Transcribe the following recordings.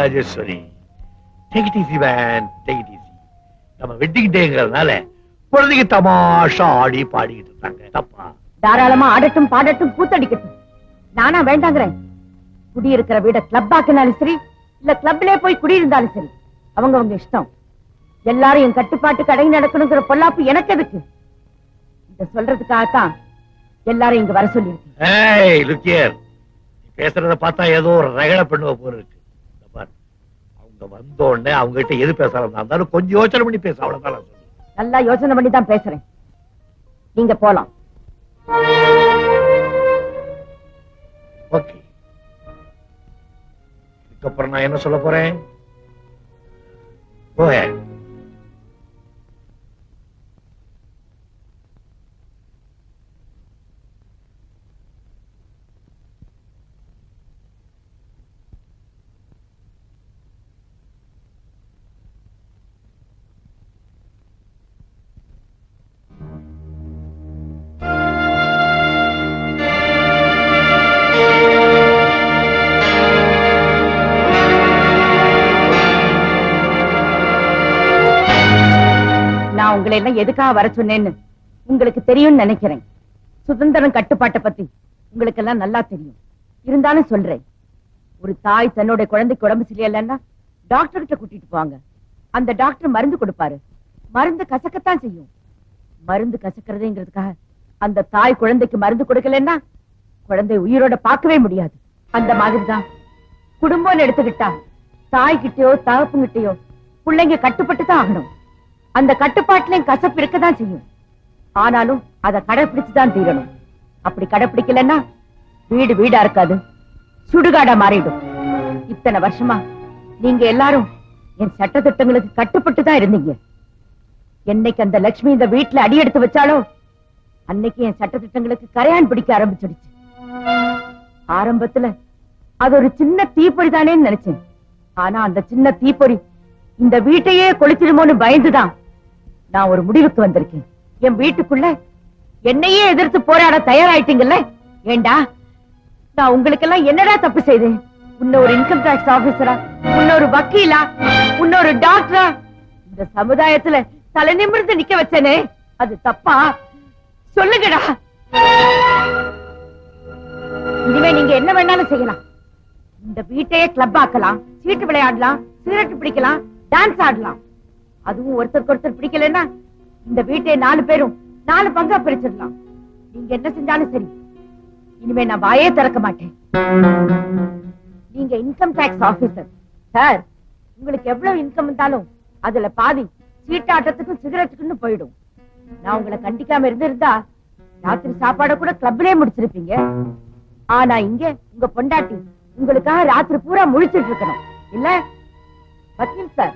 Rajeswari. Take it easy man take it easy நம்ம wedding டேங்கிறதுனால குழந்தைங்க தமாஷா ஆடி பாடிக்கிட்டு இருக்காங்க. தப்பா? தாராளமா ஆடட்டும் பாடட்டும் கூத்தடிக்கட்டும் நானா வேண்டாங்கிறேன். குடியிருக்கிற வீட கிளப் ஆக்கினாலும் சரி இல்ல கிளப்லயே போய் குடியிருந்தாலும் சரி அவங்க அவங்க இஷ்டம். எல்லாரும் என் கட்டுப்பாட்டு கடை நடக்கணுங்கிற பொல்லாப்பு எனக்கு எதுக்கு? இத சொல்றதுக்காகத்தான் எல்லாரும் இங்க வர சொல்லியிருக்கேன் ஏய் லுக்கியர் பேசுறத பார்த்தா ஏதோ ஒரு ரகல பண்ணுவ போல இருக்கு. அவங்க வந்த உடனே அவங்க கிட்ட எது பேசலாம் இருந்தாலும் கொஞ்சம் யோசனை பண்ணி பேச அவ்வளவுதான். நல்லா யோசனை பண்ணி தான் பேசுறேன். நீங்க போலாம். ஓகே. இதுக்கப்புறம் நான் என்ன சொல்ல போறேன்? Go நான் உங்களை எல்லாம் எதுக்காக வர சொன்னேன்னு உங்களுக்கு தெரியும்னு நினைக்கிறேன். சுதந்திரம் கட்டுப்பாட்டை பத்தி உங்களுக்கு எல்லாம் நல்லா தெரியும். இருந்தாலும் சொல்றேன் ஒரு தாய் தன்னோட குழந்தைக்கு உடம்பு சரியில்லைன்னா டாக்டர் கிட்ட கூட்டிட்டு போவாங்க. அந்த டாக்டர் மருந்து கொடுப்பாரு. மருந்து கசக்கத்தான் செய்யும். மருந்து கசக்கிறதுங்கிறதுக்காக அந்த தாய் குழந்தைக்கு மருந்து கொடுக்கலன்னா குழந்தை உயிரோட பார்க்கவே முடியாது. அந்த மாதிரிதான். குடும்பம்னு எடுத்துக்கிட்டா தாய்கிட்டயோ தகப்புங்கிட்டயோ பிள்ளைங்க கட்டுப்பட்டு தான் ஆகணும். அந்த கட்டுப்பாட்டிலையும் கசப்பு இருக்கதான் செய்யும். ஆனாலும் அதை கடைபிடிச்சுதான் தீரணும். அப்படி கடைபிடிக்கலன்னா வீடு வீடா இருக்காது. சுடுகாடா மாறிடும். இத்தனை வருஷமா நீங்க எல்லாரும் என் சட்ட திட்டங்களுக்கு கட்டுப்பட்டு தான் இருந்தீங்க. என்னைக்கு அந்த லட்சுமி இந்த வீட்டுல அடி எடுத்து வச்சாலோ அன்னைக்கு என் சட்ட திட்டங்களுக்கு கரையான் பிடிக்க ஆரம்பிச்சிடுச்சு. ஆரம்பத்துல அது ஒரு சின்ன தீப்பொறி தானேன்னு நினைச்சேன். ஆனா அந்த சின்ன தீப்பொறி இந்த வீட்டையே கொளுத்திடுமோன்னு பயந்துதான். நான் ஒரு முடிவுக்கு வந்திருக்கேன். என் வீட்டுக்குள்ள என்னையே எதிர்த்து போராட தயாராயிட்டீங்கல்ல? ஏண்டா? நான் உங்களுக்கெல்லாம் என்னடா தப்பு செய்தேன்? உன்ன ஒரு இன்கம் டாக்ஸ் ஆபீசரா உன்ன ஒரு வக்கீலா உன்ன ஒரு டாக்டரா இந்த சமுதாயத்துல தலை நிமிர்ந்து நிக்க வச்சனே. அது தப்பா? சொல்லுங்கடா. இனிமே நீங்க என்ன வேணாலும் செய்யலாம். இந்த வீட்டையே கிளப் ஆக்கலாம். சீட்டு விளையாடலாம். சிகரெட் பிடிக்கலாம். டான்ஸ் ஆடலாம். அதுவும் ஒருத்தருக்கு ஒருத்தர் பிடிக்கலன்னா இந்த வீட்டை நாலு பேரும் நாலு பங்கா பிரிச்சிடலாம். நீங்க என்ன செஞ்சாலும் சரி. இனிமே நான் வாயே திறக்க மாட்டேன். நீங்க இன்கம் டாக்ஸ் ஆபீசர் சார் உங்களுக்கு எவ்வளவு இன்கம் இருந்தாலும் அதுல பாதி சீட்டாட்டத்துக்கும் சிகரெட்டுக்குன்னு போயிடும். நான் உங்களை கண்டிக்காம இருந்திருந்தா ராத்திரி சாப்பாட கூட கிளப்லயே முடிச்சிருப்பீங்க. ஆனா இங்க உங்க பொண்டாட்டி உங்களுக்காக ராத்திரி பூரா முழிச்சிட்டு இருக்கணும். இல்ல? வக்கீல் சார்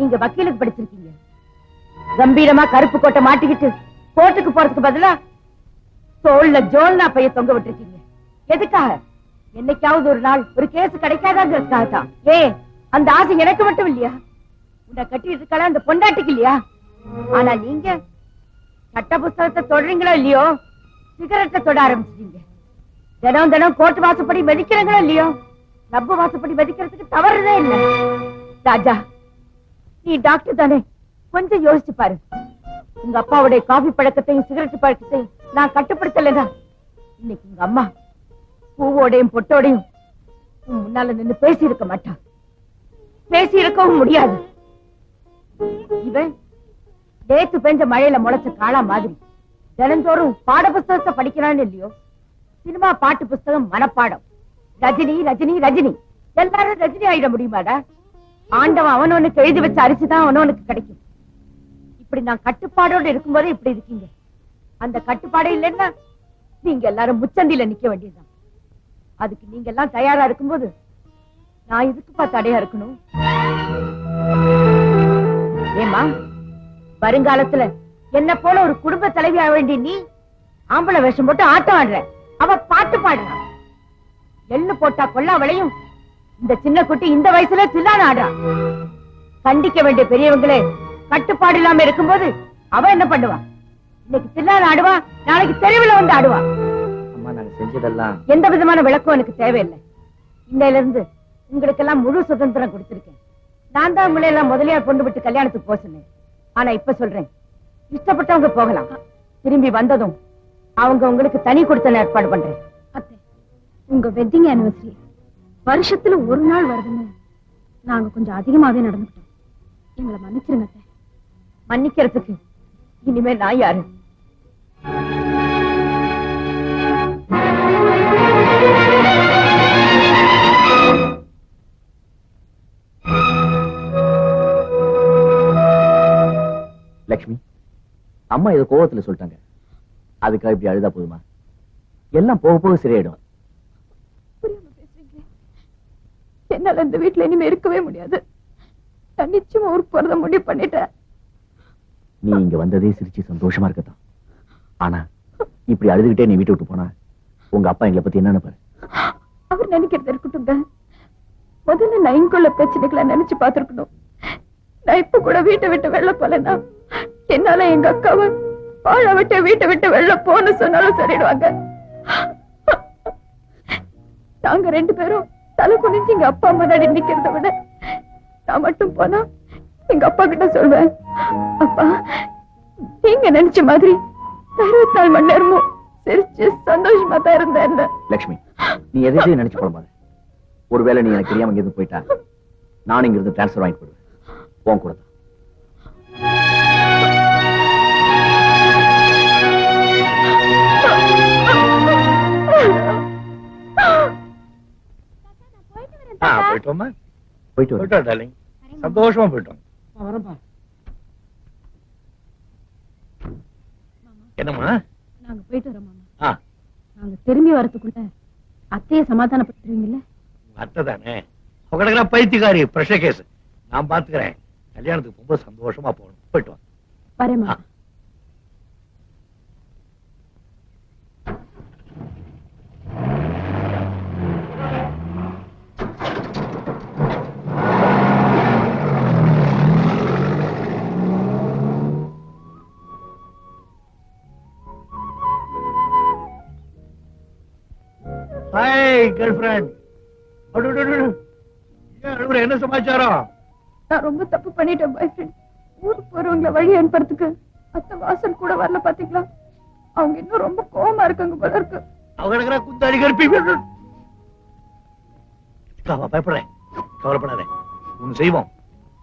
நீங்க வக்கீலுக்கு படிச்சிருக்கீங்க. கம்பீரமா கருப்பு கோட்டை மாட்டிக்கிட்டு கோர்ட்டுக்கு போறதுக்கு பதிலா தோல்ல ஜோல்னா பைய தொங்க விட்டுருக்கீங்க. எதுக்காக? என்னைக்காவது ஒரு நாள் ஒரு கேஸ் கிடைக்காதாங்கிறதுக்காக தான் ஏ அந்த ஆசை எனக்கு மட்டும் இல்லையா? உன்னை கட்டி இருக்காள அந்த பொண்டாட்டிக்கு இல்லையா? ஆனா நீங்க சட்ட புஸ்தகத்தை தொடறீங்களோ இல்லையோ? சிகரெட்டை தொட ஆரம்பிச்சிட்டீங்க. தினம் தினம் கோர்ட் வாசப்படி மதிக்கிறீங்களோ இல்லையோ? ரப்பு வாசப்படி மதிக்கிறதுக்கு தவறுதே இல்லை. ராஜா நீ டாக்டர் தானே? கொஞ்சம் யோசிச்சு பாரு. உங்க அப்பாவுடைய காபி பழக்கத்தையும் சிகரெட் பழக்கத்தையும் நான் கட்டுப்படுத்தலைன்னா இன்னைக்கு உங்க அம்மா பூவோடையும் பொட்டோடையும் முன்னால நின்னு பேசி இருக்க மாட்டான் பேசி இருக்கவும் முடியாது. இவன் நேத்து பெஞ்ச மழையில முளைச்ச காளா மாதிரி தினந்தோறும் பாட புஸ்தகத்தை படிக்கிறான்னு இல்லையோ? சினிமா பாட்டு புஸ்தகம் மனப்பாடம். ரஜினி ரஜினி ரஜினி. எல்லாரும் ரஜினி ஆயிட முடியுமாடா? ஆண்டவன் அவனவனுக்கு எழுதி வச்ச அரிசிதான் அவனவனுக்கு கிடைக்கும். இப்படி நான் கட்டுப்பாடோட இருக்கும்போது இப்படி இருக்கீங்க. அந்த கட்டுப்பாடே இல்லைன்னா நீங்க எல்லாரும் முச்சந்தில நிக்க வேண்டியதுதான். அதுக்கு நீங்க எல்லாம் தயாரா இருக்கும்போது நான் இதுக்குப்பா தடையா இருக்கணும்? ஏமா வருங்காலத்துல என்ன போல ஒரு குடும்ப தலைவி ஆக நீ ஆம்பளை வேஷம் போட்டு ஆட்டம் ஆடுற. அவ பாட்டு பாடுறான் எள்ளு போட்டா கொல்லா இந்த சின்ன குட்டி இந்த வயசுல தில்லான ஆடுறான் கண்டிக்க வேண்டிய பெரியவங்களே கட்டுப்பாடு இல்லாம இருக்கும்போது அவ என்ன பண்ணுவா? இன்னைக்கு தில்லான ஆடுவா நாளைக்கு தெருவில் வந்து ஆடுவா. அம்மா நாங்க செஞ்சதெல்லாம் எந்த விதமான விளக்கம் எனக்கு தேவையில்லை. இன்னையில இருந்து உங்களுக்கு எல்லாம் முழு சுதந்திரம் கொடுத்திருக்கேன். நான் தான் உங்களை எல்லாம் முதலியார் கொண்டு விட்டு கல்யாணத்துக்கு போக சொன்னேன். ஆனா இப்ப சொல்றேன் இஷ்டப்பட்டவங்க போகலாம். திரும்பி வந்ததும் அவங்க உங்களுக்கு தனி கொடுத்த ஏற்பாடு பண்றேன். அத்தை உங்க வெட்டிங் ஆனிவர்சரி வருஷத்துல ஒரு நாள் வருதுன்னு நாங்க கொஞ்சம் அதிகமாவே நடந்துக்கிட்டோம். எங்களை மன்னிச்சிருங்க மன்னிக்கிறதுக்கு இனிமே நான் யாரு? லக்ஷ்மி அம்மா ஏதோ கோவத்துல சொல்லிட்டாங்க. அதுக்காக இப்படி அழுதா போதுமா? எல்லாம் போக போக சரியாயிடும் என்னால இந்த வீட்டுல இனிமே இருக்கவே முடியாது. நான் நிச்சயமா ஊருக்கு போறத முடிவு பண்ணிட்டேன். நீ இங்க வந்ததே சிரிச்சு சந்தோஷமா இருக்கத்தான். ஆனா இப்படி அழுதுகிட்டே நீ வீட்டை விட்டு போனா உங்க அப்பா எங்களை பத்தி என்ன நினைப்பாரு? அவர் நினைக்கிறது இருக்கட்டும்ங்க. முதல்ல நான் இங்குள்ள பிரச்சனைகளை நினைச்சு பார்த்திருக்கணும். நான் இப்ப கூட வீட்டை விட்டு வெளில போலன்னா என்னால எங்க அக்காவை வாழ விட்டு வீட்டை விட்டு வெளில போன்னு சொன்னாலும் சொல்லிடுவாங்க. நாங்க ரெண்டு பேரும் தலை குனிஞ்சு எங்க அப்பா முன்னாடி நிக்கிறத விட நான் மட்டும் போனா எங்க அப்பா கிட்ட சொல்வேன் அப்பா நீங்க நினைச்ச மாதிரி அறுபத்தி நாலு மணி நேரமும் சிரிச்சு சந்தோஷமா தான் இருந்தேன் லக்ஷ்மி நீ எதையும் நினைச்சு போட ஒருவேளை நீ எனக்கு தெரியாம இங்கிருந்து போயிட்டா நான் இங்க இருந்து டிரான்ஸ்பர் வாங்கி போடுவேன் உன் கூட தான். போயிட்டோமா போயிட்டு போயிட்டோம் டார்லிங் சந்தோஷமா போயிட்டோம் என்னம்மா நாங்க போயிட்டு வரோம் மாமா ஆ நாங்க திரும்பி வரதுக்குள்ள அத்தைய சமாதானப்படுத்துவீங்கல்ல அத்தை தானே உங்களுக்குற பைத்தியக்காரி பிரஷர் கேஸ் நான் பாத்துக்கிறேன் கல்யாணத்துக்கு ரொம்ப சந்தோஷமா போகணும் போயிட்டு வரேன் ஆ. கேர்ள் ஃப்ரெண்ட் ஏன் அழுகுற என்ன சமாச்சாரம்? நான் ரொம்ப தப்பு பண்ணிட்டேன் பாய் ஃப்ரெண்ட் ஊருக்கு போறவங்கள வழி அனுப்புறதுக்கு அத்தை வாசல் கூட வரல பாத்தீங்களா? அவங்க இன்னும் ரொம்ப கோவமா இருக்காங்க போல இருக்கு. அவங்களுக்குற குந்தாடி கருப்பி. பயப்படுறேன். கவலைப்படாத. ஒண்ணு செய்வோம்.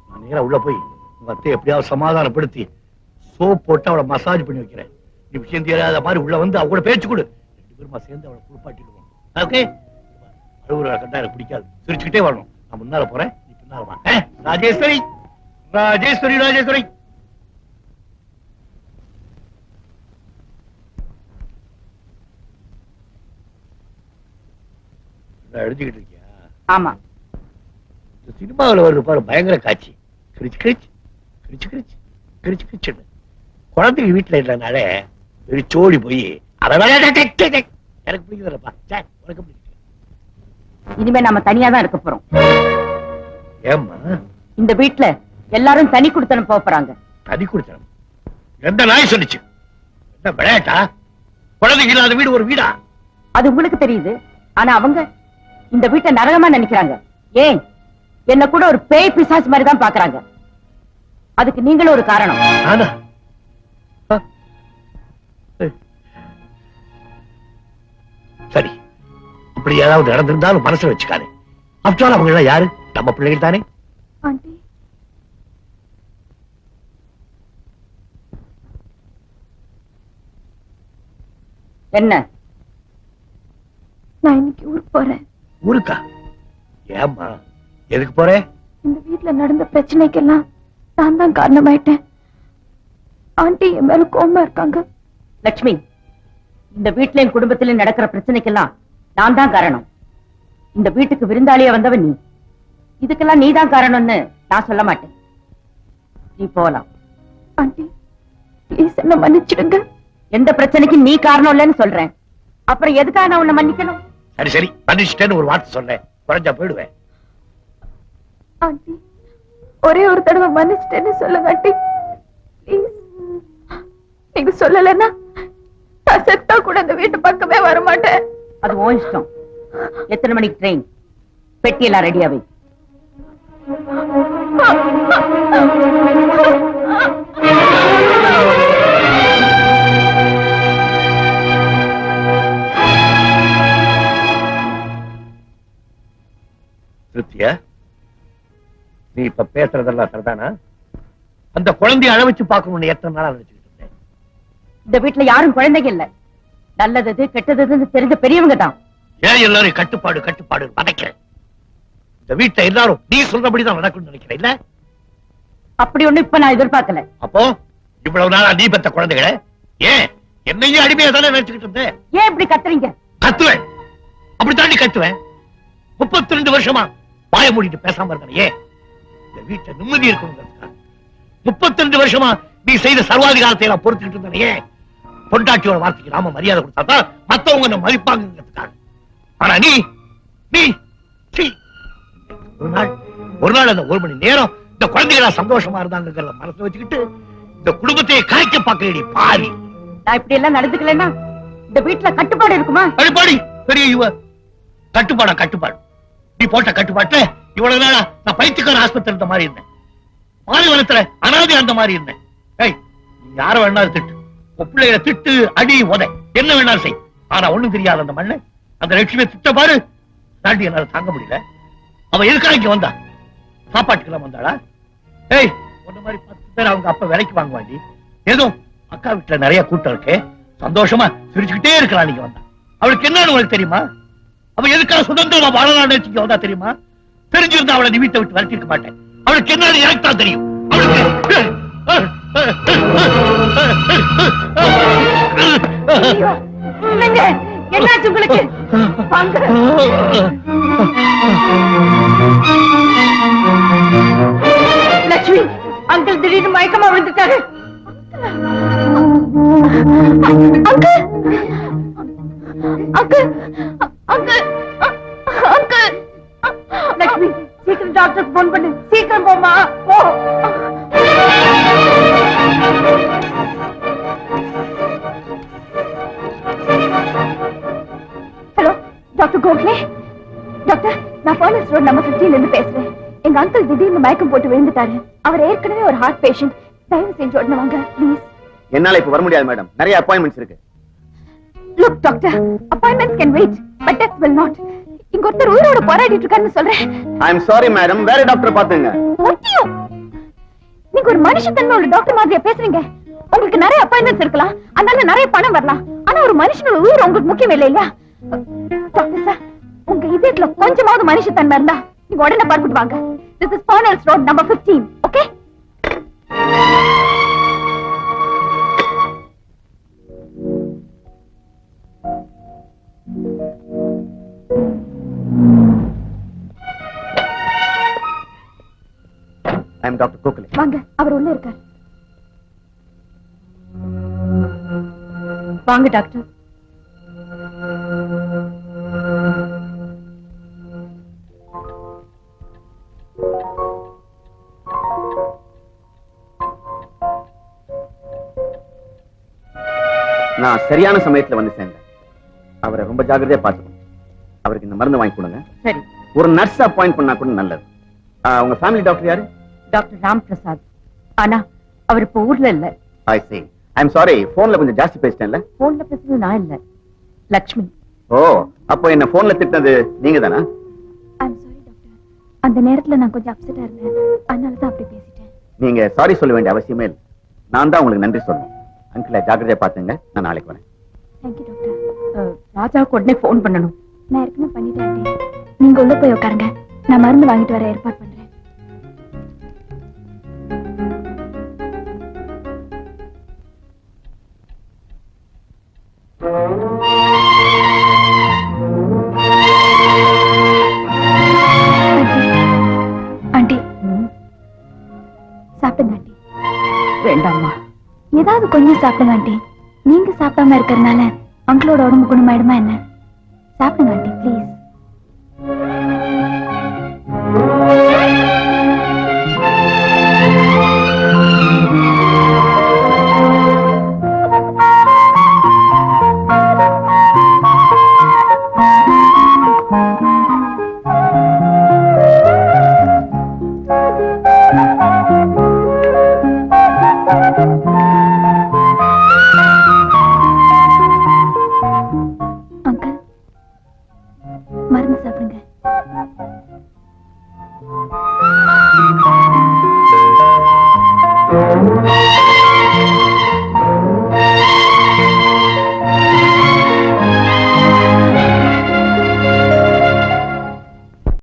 நான் நேரா உள்ள போய் உங்க அத்தை எப்படியாவது சமாதானப்படுத்தி சோப் போட்டு அவளை மசாஜ் பண்ணி வைக்கிறேன். நீ விஷயம் தெரியாத மாதிரி உள்ள வந்து அவ கூட பேச்சு கொடு. ரெண்டு பேருமா சேர்ந்து அவளை குளிப்பாட்டிடுவோம். ஓகே கண்டா எனக்கு பிடிக்காது. சிரிச்சுக்கிட்டே வரணும். நான் முன்னால போறேன் நீ பின்னால வா. ஆ? ராஜேஸ்வரி! ராஜேஸ்வரி ராஜேஸ்வரி! எழுதிக்கிட்டு இருக்கியா? ஆமா. இந்த சினிமாவுல வருது பாரு பயங்கர காட்சி. கிரிச்சு கிரிச்சு கிரிச்சு கிரிச்சு கிரிச்சு கிரிச்சுன்னு. குழந்தைங்க வீட்டுல இல்லைனாலே வெறிச்சோடி போய் அதை எனக்கு பிடிக்குதுல்லப்பா சே, உனக்கு பிடிக்கல இனிமே நாம தனியா தான் இருக்க போறோம். ஏம்மா? இந்த வீட்டுல எல்லாரும் தனி கொடுத்தனும் போறாங்க. தனி குடித்தனம்? எந்த நாய் சொல்லுச்சு? என்ன விளையாட்டா? குழந்தைங்க இல்லாத வீடு ஒரு வீடா? அது உங்களுக்கு தெரியுது. ஆனா அவங்க இந்த வீட்டை நரகமா நினைக்கிறாங்க. ஏன்? என்ன கூட ஒரு பேய் பிசாசு மாதிரி தான் பாக்குறாங்க. அதுக்கு நீங்களும் ஒரு காரணம். சரி. இப்படி ஏதாவது நடந்திருந்தாலும் மனசுல வச்சுக்காதே. அப்டால் அவங்க எல்லாம் யாரு? நம்ம பிள்ளைகள் தானே. ஆண்டி. என்ன? நான் இன்னைக்கு ஊருக்கு போறேன். ஊருக்கா? ஏம்மா? எதுக்கு போறேன் இந்த வீட்ல நடந்த பிரச்சனைக்கெல்லாம் நான் தான் காரணமாயிட்டேன். ஆண்டி என் மேல கோவமா இருக்காங்க. லட்சுமி இந்த வீட்லயும் குடும்பத்திலயும் நடக்கிற பிரச்சனைக்கெல்லாம் நான் தான் காரணம். இந்த வீட்டுக்கு விருந்தாளியா வந்தவன் நீ. இதுக்கெல்லாம் நீ தான் காரணம்னு நான் சொல்ல மாட்டேன். நீ போலாம். ஆண்டி ப்ளீஸ் என்ன மன்னிச்சிடுங்க எந்த பிரச்சனைக்கும் நீ காரணம் இல்லைன்னு சொல்றேன். அப்புறம் எதுக்காக நான் உன்னை மன்னிக்கணும்? சரி சரி. மன்னிச்சிட்டேன்னு ஒரு வார்த்தை சொன்னேன் குறைஞ்சா போயிடுவேன். ஆண்டி ஒரே ஒரு தடவை மன்னிச்சிட்டேன்னு சொல்லுங்க ஆண்டி. ப்ளீஸ் நீங்க சொல்லலைன்னா நான் செத்தா கூட இந்த வீட்டு பக்கமே வர மாட்டேன் அது உன் இஷ்டம். எத்தனை மணிக்கு ட்ரெயின் பெட்டியெல்லாம் ரெடியா வை. திருப்தியா? நீ இப்ப பேசுறதெல்லாம் சரிதானா? அந்த குழந்தைய அழ வச்சு பார்க்கணும்னு எத்தனை நாளா நினைச்சுக்கிட்டு இருந்தேன். இந்த வீட்டுல யாரும் குழந்தைங்க இல்ல. நல்லது எது, கெட்டது எதுன்னு தெரிஞ்ச பெரியவங்க தான் ஏன் எல்லாரும் கட்டுப்பாடு கட்டுப்பாடு வதைக்கிறேன்? இந்த வீட்டை எல்லாரும் நீ சொல்றபடிதான் நடக்கும்னு நினைக்கிறேன் இல்ல? அப்படி ஒண்ணு இப்ப நான் எதிர்பார்க்கல. அப்போ இவ்வளவு நாளா நீ பெத்த குழந்தைகளை ஏன் என்னையும் அடிமையா தானே நினைச்சுக்கிட்டு இருந்தேன் ஏன் இப்படி கத்துறீங்க? கத்துவேன். அப்படித்தாண்டி கத்துவேன். முப்பத்தி ரெண்டு வருஷமா வாய மூடிட்டு பேசாம இருந்தேன் ஏன்? இந்த வீட்டை நிம்மதி இருக்கணுங்கிறதுக்காக. முப்பத்தி ரெண்டு வருஷமா நீ செய்த சர்வாதிகாரத்தை நான் பொறுத்துக்கிட்டு இருந்தேன் ஏன்? பொண்டாட்டியோட வார்த்தைக்கு நாம மரியாதை கொடுத்தா மத்தவங்க நம்ம மதிப்பாங்கிறதுக்காக ஆனா நீ நீ. ஒரு நாள் ஒரு நாள் அந்த ஒரு மணி நேரம் இந்த குழந்தைகளா சந்தோஷமா இருந்தாங்கிறத மனசுல வச்சுக்கிட்டு இந்த குடும்பத்தையே காய்க்க பார்க்கலடி பாரி. நான் இப்படி எல்லாம் நடந்துக்கலன்னா இந்த வீட்டுல கட்டுப்பாடு இருக்குமா? அடிப்பாடி பெரிய இவ. கட்டுப்பாடா கட்டுப்பாடு. நீ போட்ட கட்டுப்பாட்டு இவ்வளவு நாளா நான் பைத்தியக்கார ஆஸ்பத்திரி இருந்த மாதிரி இருந்தேன். பாலைவனத்துல அனாதை அந்த மாதிரி இருந்தேன். ஏய் யார வேணாலும் திட்டு. பிள்ளைய திட்டு அடி உதை. என்ன வேணாலும் செய். ஆனா ஒண்ணும் தெரியாத அந்த மண்ணு அந்த லட்சுமியை திட்ட பாரு. தாண்டி என்னால தாங்க முடியல. அவ எதுக்காக இங்க வந்தா? சாப்பாட்டுக்கெல்லாம் வந்தாளா? ஏய் உன்ன மாதிரி பத்து பேர் அவங்க அப்பா விலைக்கு வாங்குவாண்டி. ஏதோ அக்கா வீட்டுல நிறைய கூட்டம் இருக்கு. சந்தோஷமா சிரிச்சுக்கிட்டே இருக்கலாம் நீங்க வந்தா. அவளுக்கு என்னன்னு உங்களுக்கு தெரியுமா? அவ எதுக்காக சுதந்திரமா வாழலாம் நினைச்சு வந்தா தெரியுமா? தெரிஞ்சிருந்தா அவளை நீ வீட்டை விட்டு விரட்டிருக்க மாட்டேன். அவளுக்கு என்னன்னு எனக்கு தான் தெரியும். அவளுக்கு இல்லைங்க. என்னாச்சு உங்களுக்கு வாங்க. லட்சுமி அங்கிள் திடீர்னு மயக்கமா விழுந்துட்டாரு திடீர்னு மயக்கம் போட்டு விழுந்துட்டாரு. அவர் ஏற்கனவே ஒரு ஹார்ட் பேஷண்ட் தயவு செஞ்சு உடனே வாங்க ப்ளீஸ் என்னால இப்ப வர முடியாது மேடம் நிறைய அப்பாயின்மெண்ட்ஸ் இருக்கு. Look doctor appointments can wait but death will not இங்க ஒருத்தர் உயிரோட போராடிட்டு இருக்காருன்னு சொல்றேன். ஐ எம் சாரி மேடம் வேற டாக்டர் பாத்துங்க ஒட்டியோ நீங்க ஒரு மனுஷத்தன்மை உள்ள டாக்டர் மாதிரியா பேசுறீங்க. உங்களுக்கு நிறைய அப்பாயின்மெண்ட்ஸ் இருக்கலாம். அதனால நிறைய பணம் வரலாம். ஆனா ஒரு மனுஷனோட உயிர் உங்களுக்கு முக்கியம் இல்லை இல்லையா? டாக்டர் சார் உங்க இதயத்துல கொஞ்சமாவது மனுஷத்தன்மை இருந்தா நீங்க உடனே பார்த்துட்டு வாங்க. This is Panel's road number 15 okay I am doctor Gokhale வாங்க அவர் உள்ள இருக்கார். வாங்க டாக்டர். நான் சரியான சமயத்துல வந்து சேர்ந்தேன். அவரை ரொம்ப ஜாக்கிரதையா பாத்துக்கணும் அவருக்கு இந்த மருந்து வாங்கி கொடுங்க. சரி. ஒரு நர்ஸ் அப்பாயிண்ட் பண்ணா கூட நல்லது. உங்க ஃபேமிலி டாக்டர் யாரு? டாக்டர் ராம் பிரசாத் ஆனா அவர் இப்ப ஊர்ல இல்ல. I see. I am sorry போன்ல கொஞ்சம் ஜாஸ்தி பேசிட்டேன்ல? போன்ல பேசுறது நான் இல்ல. லக்ஷ்மி. ஓ அப்போ என்ன போன்ல திட்டினது நீங்க தானா? ஐ அம் சாரி டாக்டர் அந்த நேரத்துல நான் கொஞ்சம் அப்செட்டா இருந்தேன். அதனால தான் அப்படி பேசிட்டேன். நீங்க சாரி சொல்ல வேண்டிய அவசியமே இல்லை. நான் தான் உங்களுக்கு நன்றி சொல்லணும். அங்கிள ஜாக்கிரதையா பாத்துங்க. நான் நாளைக்கு வரேன். தேங்க்யூ டாக்டர் ராஜாவுக்கு உடனே போன் பண்ணணும். நான் ஏற்கனவே பண்ணிட்டேன். நீங்க உள்ள போய் உட்காருங்க. நான் மருந்து வாங்கிட்டு வர ஏற்பாடு பண்றேன். ஆண்டி சாப்பிடுங்க ஆண்டி. வேண்டாம்மா. ஏதாவது கொஞ்சம் சாப்பிடுங்க ஆண்டி. நீங்க சாப்பிடாம இருக்கிறதுனால அங்கிளோட உடம்பு குணமாயிடுமா என்ன? சாப்பிடுங்க ஆண்டி ப்ளீஸ்